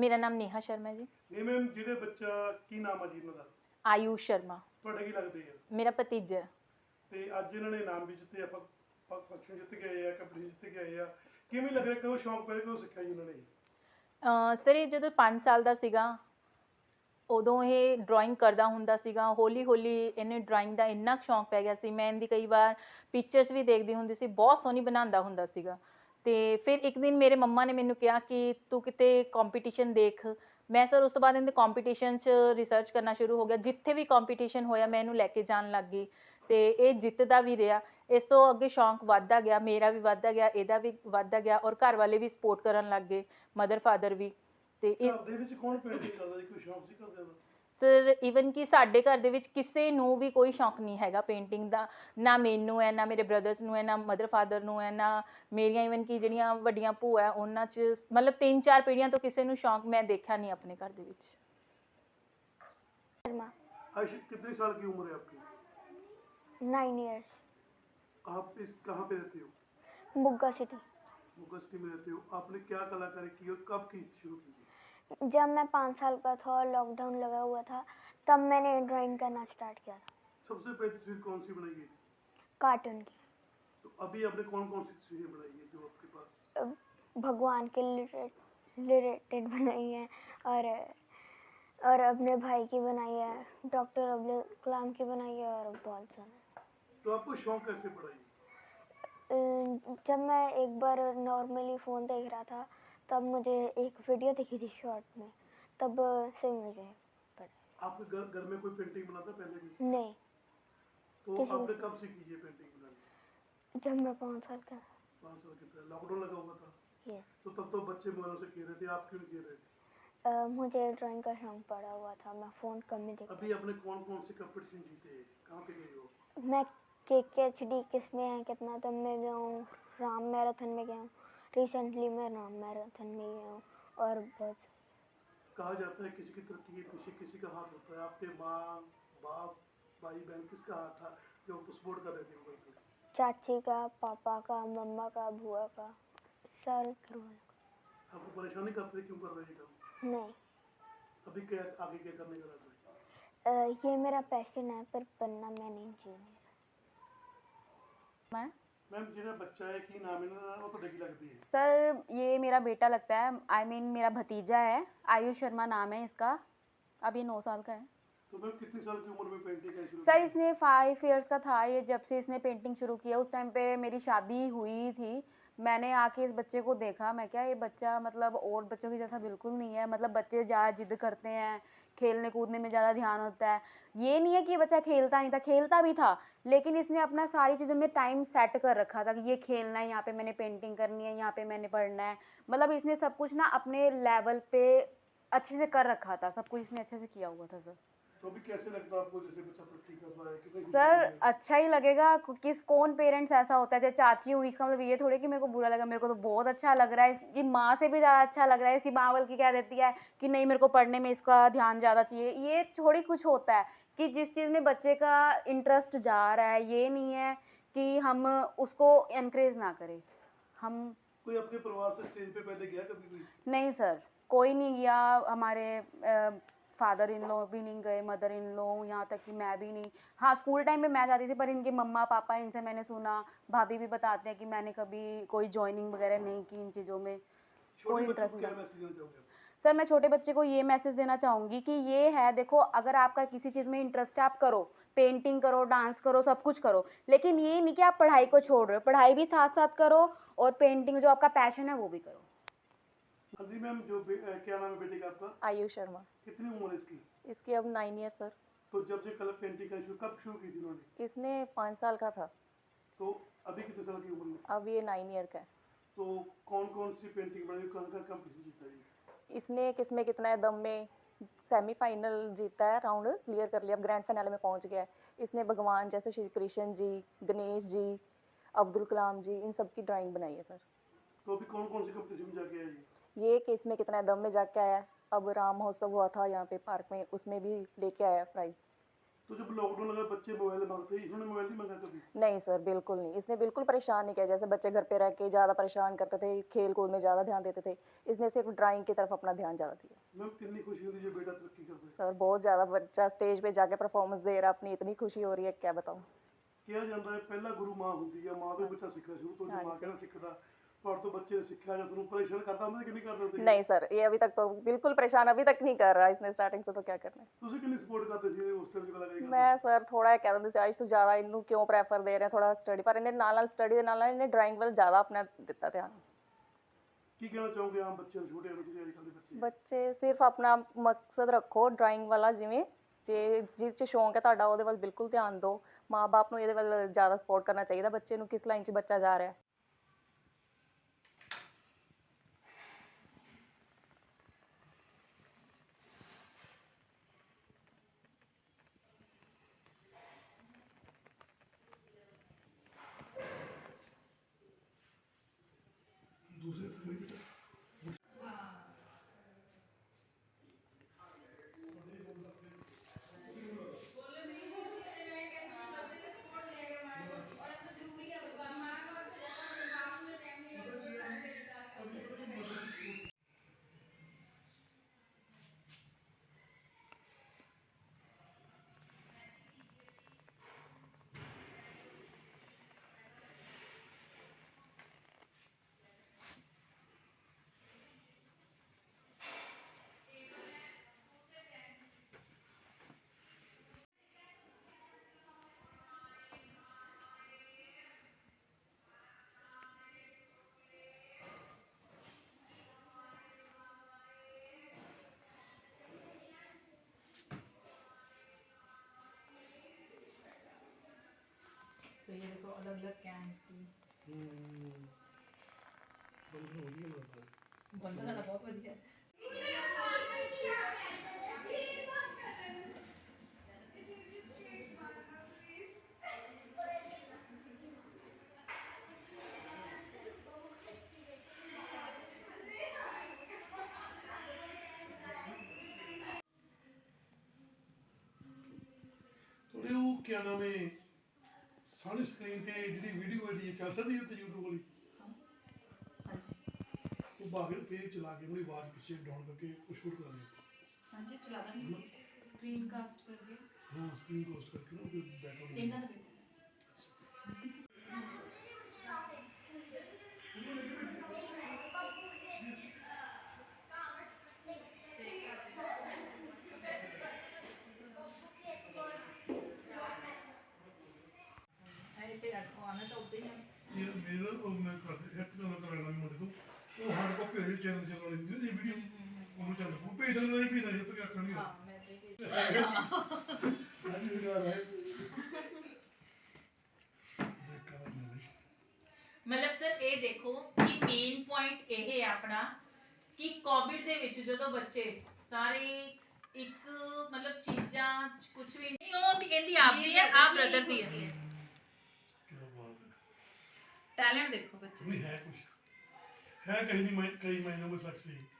ਮੇਰਾ ਨਾਮ ਨੇਹਾ ਸ਼ਰਮਾ ਜੀ। ਇਹ ਮੈਮ ਜਿਹੜੇ ਬੱਚਾ ਕੀ ਨਾਮ ਆ ਜੀ ਇਹਨਾਂ ਦਾ? ਆਯੂਸ਼ ਸ਼ਰਮਾ। ਤੁਹਾਡੇ ਕੀ ਲੱਗਦੇ ਆ? ਮੇਰਾ ਭਤੀਜਾ। ਤੇ ਅੱਜ ਇਹਨਾਂ ਨੇ ਇਨਾਮ ਵੀ ਜਿੱਤੇ ਆਪਾਂ ਫੰਕਸ਼ਨ ਜਿੱਤ ਆਏ ਆ ਕੰਪਨੀ ਜਿੱਤ ਕੇ ਆਏ ਆ। ਕਿਵੇਂ ਲੱਗਿਆ ਕਿਉਂ ਸ਼ੌਂਕ ਪਿਆ ਕਿਉਂ ਸਿੱਖਿਆ ਜੀ ਇਹਨਾਂ ਨੇ? ਸਰ ਇਹ ਜਦੋਂ 5 ਸਾਲ ਦਾ ਸੀਗਾ ਉਦੋਂ ਇਹ ਡਰਾਇੰਗ ਕਰਦਾ ਹੁੰਦਾ ਸੀਗਾ। ਹੌਲੀ ਹੌਲੀ ਇਹਨੇ ਡਰਾਇੰਗ ਦਾ ਇੰਨਾ ਸ਼ੌਂਕ ਪੈ ਗਿਆ ਸੀ। ਮੈਂ ਇਹਦੀ ਕਈ ਵਾਰ ਪਿਕਚਰਸ ਵੀ ਦੇਖਦੀ ਹੁੰਦੀ ਸੀ। ਬਹੁਤ ਸੋਹਣੀ ਬਣਾਉਂਦਾ ਹੁੰਦਾ ਸੀਗਾ। ਤੇ ਫਿਰ ਇੱਕ ਦਿਨ ਮੇਰੇ ਮੰਮਾ ਨੇ ਮੈਨੂੰ ਕਿਹਾ ਕਿ ਤੂੰ ਕਿਤੇ ਕੰਪੀਟੀਸ਼ਨ ਦੇਖ। ਮੈਂ ਸਰ ਉਸ ਤੋਂ ਬਾਅਦ ਇਹਦੇ ਕੰਪੀਟੀਸ਼ਨ 'ਚ ਰਿਸਰਚ ਕਰਨਾ ਸ਼ੁਰੂ ਹੋ ਗਿਆ। ਜਿੱਥੇ ਵੀ ਕੰਪੀਟੀਸ਼ਨ ਹੋਇਆ, ਮੈਂ ਇਹਨੂੰ ਲੈ ਕੇ ਜਾਣ ਲੱਗ ਗਈ। ਤੇ ਇਹ ਜਿੱਤਦਾ ਵੀ ਰਿਹਾ। ਇਸ ਤੋਂ ਅੱਗੇ ਸ਼ੌਂਕ ਵੱਧਦਾ ਗਿਆ, ਮੇਰਾ ਵੀ ਵੱਧਦਾ ਗਿਆ, ਇਹਦਾ ਵੀ ਵੱਧਦਾ ਗਿਆ ਔਰ ਘਰ ਵਾਲੇ ਵੀ ਸਪੋਰਟ ਕਰਨ ਲੱਗ ਗਏ ਮਦਰ ਫਾਦਰ ਵੀ। ਤੇ ਇਸ ਦੇ ਵਿੱਚ ਕੌਣ ਪੇਂਟਿੰਗ ਕਰਦਾ ਜੀ ਕੋਈ ਸ਼ੌਂਕ ਸੀ ਕਰਦੇ ਦਾ ਸਰ ਇਵਨ ਕਿ ਸਾਡੇ ਘਰ ਦੇ ਵਿੱਚ ਕਿਸੇ ਨੂੰ ਵੀ ਕੋਈ ਸ਼ੌਂਕ ਨਹੀਂ ਹੈਗਾ ਪੇਂਟਿੰਗ ਦਾ ਨਾ ਮੈਨੂੰ ਹੈ ਨਾ ਮੇਰੇ ਬ੍ਰਦਰਸ ਨੂੰ ਹੈ ਨਾ ਮਦਰ ਫਾਦਰ ਨੂੰ ਹੈ ਨਾ ਮੇਰੀਆਂ ਇਵਨ ਕਿ ਜਿਹੜੀਆਂ ਵੱਡੀਆਂ ਭੂਆ ਹੈ ਉਹਨਾਂ 'ਚ ਮਤਲਬ ਤਿੰਨ ਚਾਰ ਪੀੜ੍ਹੀਆਂ ਤੋਂ ਕਿਸੇ ਨੂੰ ਸ਼ੌਂਕ ਮੈਂ ਦੇਖਿਆ ਨਹੀਂ ਆਪਣੇ ਘਰ ਦੇ ਵਿੱਚ शर्मा आयुष कितने साल की उम्र है आपकी नाइन इयर्स आप इस कहाँ पे रहते हो बुग्गा सिटी मुगस्ती में रहते हो आपने क्या कलाकारी की और कब की शुरू की थी? जब मैं पाँच साल का था और लॉकडाउन लगा हुआ था तब मैंने ड्राइंग करना स्टार्ट किया था। सबसे पहली तस्वीर कौन सी बनाई है कार्टून की। तो अभी आपने कौन कौन सी तस्वीरें बनाई है जो आपके पास? भगवान के रिलेटेड बनाई है और और अपने भाई की बनाई है डॉक्टर अब्दुल कलाम की बनाई है और बहुत सारे। तो आपको शौक कैसे पड़ा जब मैं एक बार नॉर्मली फ़ोन देख रहा था तब मुझे एक वीडियो दिखी थी शॉर्ट में। तब से मुझे। आपके घर घर में कोई पेंटिंग बनाता पहले भी? नहीं। तो आपने कब सीखी ये पेंटिंग बनानी? जब मैं पाँच साल का था। पाँच साल के लॉकडाउन लगा हुआ था? यस तो तब तो बच्चे मोबाइलों से खेल रहे थे। आप क्यों खेल रहे थे? अ, मुझे ड्राइंग का शौक पड़ा हुआ था। मैं फ़ोन कम ही देखती अभी आपने कौन कौन से कंपटीशन जीते? कहाँ पे गए हो? मैं के के एच डी किसमें है कितना? तब में गया हूँ राम मैराथन में गया हूँ। रिसेंटली मैं राम मैराथन में गया हूँ और बहुत कहा जाता है किसी की तरक्की के पीछे किसी का हाथ होता है। आपके माँ बाप भाई बहन किसका हाथ था जो सपोर्ट कर रहे थे चाची का पापा का मम्मा का बुआ का सारे आपको परेशानी करते थे क्यों कर रहे थे काम? नहीं। अभी क्या आगे क्या करने का रहता है? ये मेरा पैशन है पर बनना मैं नहीं चाहिए मैं मैम ਜਿਹੜਾ ਬੱਚਾ ਹੈ ਕੀ ਨਾਮ ਇਹਨਾਂ ਦਾ ਉਹ ਤੁਹਾਡੇ ਕੀ ਲੱਗਦੀ ਹੈ सर ये मेरा बेटा लगता है आई मीन मेरा भतीजा है आयुष शर्मा नाम है इसका अब ये नौ साल का है तो मैम कितनी साल की उम्र में पेंटिंग का शुरू सर किया? इसने फाइव इयर्स का था ये जब से इसने पेंटिंग शुरू किया उस टाइम पे मेरी शादी हुई थी मैंने आके इस बच्चे को देखा मैं क्या ये बच्चा मतलब और बच्चों की जैसा बिल्कुल नहीं है मतलब बच्चे ज़्यादा जिद करते हैं खेलने कूदने में ज़्यादा ध्यान होता है। ये नहीं है कि बच्चा खेलता नहीं था, खेलता भी था, लेकिन इसने अपना सारी चीज़ों में टाइम सेट कर रखा था कि ये खेलना है, यहाँ पे मैंने पेंटिंग करनी है, यहाँ पे मैंने पढ़ना है। मतलब इसने सब कुछ ना अपने लेवल पे अच्छे से कर रखा था, सब कुछ इसने अच्छे से किया हुआ था सर तो अभी कैसे लगता है आपको जैसे बच्चा तरक्की कर रहा है? सर? अच्छा ही लगेगा किस कौन पेरेंट्स ऐसा होता है? जैसे चाची हुई इसका मतलब ये थोड़ी कि मेरे को बुरा लगा मेरे को तो बहुत अच्छा लग रहा है। इसकी माँ से भी ज़्यादा अच्छा लग रहा है इसकी माँ बल्कि कह देती है कि नहीं मेरे को पढ़ने में इसका ध्यान ज़्यादा चाहिए। ये थोड़ी कुछ होता है कि जिस चीज़ में बच्चे का इंटरेस्ट जा रहा है ये नहीं है कि हम उसको इनक्रेज ना करें। हम कोई अपने परिवार से स्टेज पे पहले गया कभी नहीं सर कोई नहीं गया। हमारे फादर इन लॉ भी नहीं गए मदर इन लॉ यहाँ तक कि मैं भी नहीं। हाँ स्कूल टाइम में मैं जाती थी पर इनके मम्मा पापा इनसे मैंने सुना। भाभी भी बताते हैं कि मैंने कभी कोई ज्वाइनिंग वगैरह नहीं की इन चीज़ों में। कोई इंटरेस्ट नहीं? सर मैं छोटे बच्चे को ये मैसेज देना चाहूँगी कि ये है देखो अगर आपका किसी चीज़ में इंटरेस्ट है आप करो। पेंटिंग करो डांस करो सब कुछ करो। लेकिन ये नहीं कि आप पढ़ाई को छोड़ रहे हो पढ़ाई भी साथ साथ करो और पेंटिंग जो आपका पैशन है वो भी करो। हाँ जी मैम जो क्या नाम है बेटे का आपका? आयुष शर्मा। कितनी उम्र है इसकी? इसकी अब नाइन ईयर सर तो जब से कलर पेंटिंग का शुरू कब शुरू की थी उन्होंने? इसने पाँच साल का था। तो अभी कितने साल की उम्र में अब ये नाइन ईयर का है। तो कौन कौन सी पेंटिंग बनाई कौन कौन कंपटीशन जीता है? इसने किसमें कितना है? दम में सेमीफाइनल जीता है राउंड क्लियर कर लिया। अब ग्रैंड फाइनल में पहुँच गया है। इसने भगवान जैसे श्री कृष्ण जी गणेश जी अब्दुल कलाम जी इन सब की ड्राइंग बनाई है सर तो अभी कौन कौन सी कंपटीशन में जाके ये? ये कि इसमें कितना है दम में जाके आया है अब राम महोत्सव हुआ था यहाँ पे पार्क में उसमें भी लेके आया प्राइज तो जब लॉकडाउन लगा बच्चे मोबाइल मांगते हैं इसने मोबाइल नहीं मांगा कभी नहीं सर बिल्कुल नहीं इसने बिल्कुल परेशान नहीं किया जैसे बच्चे घर पे रह के ज़्यादा परेशान करते थे खेल कूद में ज़्यादा ध्यान देते थे इसने सिर्फ ड्राइंग की तरफ अपना ध्यान ज़्यादा दिया मैम कितनी खुशी होती है जो बेटा तरक्की करता है सर बहुत ज़्यादा बच्चा स्टेज पे जाके परफॉर्मेंस दे रहा है अपनी इतनी खुशी हो रही है क्या बताऊँ ਕਿਹਾ ਜਾਂਦਾ ਹੈ ਪਹਿਲਾ ਗੁਰੂ ਮਾਂ ਹੁੰਦੀ ਹੈ ਮਾਂ ਤੋਂ ਹੀ ਬੱਚਾ ਸਿੱਖਦਾ ਸ਼ੁਰੂ ਤੋਂ ਜੋ ਮਾਂ ਹਾਂਜੀ। ਕਹਿੰਦਾ ਸਿੱਖਦਾ ਤੁਹਾਡੇ ਤੋਂ ਬੱਚੇ ਨੇ ਸਿੱਖਿਆ ਜਾਂ ਤੁਹਾਨੂੰ ਪਰੇਸ਼ਾਨ ਕਰਦਾ ਹੁੰਦਾ ਕਿ ਨਹੀਂ ਕਰਦਾ ਹੁੰਦਾ नहीं सर ये अभी तक तो बिल्कुल परेशान अभी तक नहीं कर रहा इसने स्टार्टिंग से तो क्या करना है ਤੁਸੀਂ ਕਿੰਨੀ ਸਪੋਰਟ ਕਰਦੇ ਸੀ ਉਸ ਟਾਈਮ ਕਲਾਕਾਰੀ ਕਰਦੇ ਮੈਂ ਸਰ ਥੋੜਾ ਕਹਿ ਦਿੰਦੀ ਸੀ ਅੱਜ ਤੂੰ ਜ਼ਿਆਦਾ ਇਹਨੂੰ ਕਿਉਂ ਪ੍ਰੈਫਰ ਦੇ ਰਿਹਾ ਥੋੜਾ ਸਟੱਡੀ ਪਰ ਇਹਨੇ ਨਾਲ ਨਾਲ ਸਟੱਡੀ ਦੇ ਨਾਲ ਨਾਲ ਇਹਨੇ ਡਰਾਇੰਗ ਵੱਲ ਜ਼ਿਆਦਾ ਆਪਣਾ ਦਿੱਤਾ ਧਿਆਨ ਕੀ ਕਹਿਣਾ ਚਾਹੋਗੇ ਆਮ ਬੱਚਿਆਂ ਨੂੰ ਛੋਟੇ ਬੱਚੇ ਅੱਜ ਕੱਲ੍ਹ ਦੇ ਬੱਚੇ ਬੱਚੇ ਸਿਰਫ ਆਪਣਾ ਮਕਸਦ ਰੱਖੋ ਡਰਾਇੰਗ ਵਾਲਾ ਜਿਵੇਂ ਜੇ ਜਿਸ 'ਚ ਸ਼ੌਂਕ ਹੈ ਤੁਹਾਡਾ ਉਹਦੇ ਵੱਲ ਬਿਲਕੁਲ ਧਿਆਨ ਦਿਓ ਮਾਪੇ ਨੂੰ ਇਹਦੇ ਵੱਲ ਜ਼ਿਆਦਾ ਸਪੋਰਟ ਕਰਨਾ ਚਾਹੀਦਾ ਬੱਚੇ ਨੂੰ ਕਿਸ ਲਾਈਨ 'ਚ ਬੱਚਾ ਜਾ ਰਿਹਾ ਹੈ सो ये देखो अलग अलग कैंस की बनता साढ़ा बहुत वधिया थोड़े वो क्या नाम है? ਸਾਡੀ ਸਕਰੀਨ ਤੇ ਜਿਹੜੀ ਵੀਡੀਓ ਇਹਦੀ ਚੱਲ ਸਕਦੀ ਹੈ ਤੇ YouTube ਵਾਲੀ? ਹਾਂਜੀ। ਉਹ ਬਾਹਰ ਪੇਜ ਚਲਾ ਕੇ ਉਹਦੀ ਆਵਾਜ਼ ਪਿੱਛੇ ਡਾਊਨ ਕਰਕੇ ਉਹ ਸ਼ੂਟ ਕਰਾਂਗੇ ਹਾਂਜੀ ਚਲਾ ਦਾਂਗੇ। ਸਕਰੀਨ ਕਾਸਟ ਕਰਕੇ। ਹਾਂ ਸਕਰੀਨ ਕੋਸਟ ਕਰਕੇ ਨਾ ਉਹ ਬੈਟਰ ਇਹਨਾਂ ਦਾ ਬੇਟਾ ਆਣਾ ਤਾਂ ਉੱਤੇ ਹੀ ਹੈ ਇਹ ਮੇਰਾ ਉਹ ਮੈਂ ਕਰਦੇ ਇੱਕ ਗੱਲ ਕਰਾਣਾ ਵੀ ਮੁੰਡੇ ਤੋਂ ਉਹ ਹਰ ਕੋ ਭੇਜ ਚੈਨਲ ਚੱਲ ਰਹੀ ਨਹੀਂ ਜੀ ਵੀਡੀਓ ਉਹਨੂੰ ਚੱਲ ਉਹ ਭੇਜ ਦੇਣਾ ਨਹੀਂ ਭੇਜਦਾ ਜੇ ਤੱਕ ਆਖਣ ਨਹੀਂ ਹਾਂ ਮੈਂ ਤੇ ਹੀ ਅੱਜ ਵੀ ਕਰ ਰਹੇ ਦੇਖ ਕਰ ਨਹੀਂ ਮਤਲਬ ਸਰ ਇਹ ਦੇਖੋ ਕਿ ਮੇਨ ਪੁਆਇੰਟ ਇਹ ਹੈ ਆਪਣਾ ਕਿ ਕੋਵਿਡ ਦੇ ਵਿੱਚ ਜਦੋਂ ਬੱਚੇ ਸਾਰੇ ਇੱਕ ਮਤਲਬ ਚੀਜ਼ਾਂ ਕੁਝ ਵੀ ਨਹੀਂ ਉਹ ਤੇ ਕਹਿੰਦੀ ਆਪਦੀ ਹੈ ਆ ਬ੍ਰਦਰ ਦੀ ਹੈ ਕੀ ਬਾਤ ਹੈ टैलेंट देखो बच्चे। है कुछ। है कहीं नहीं कई महीनों में सक्सेस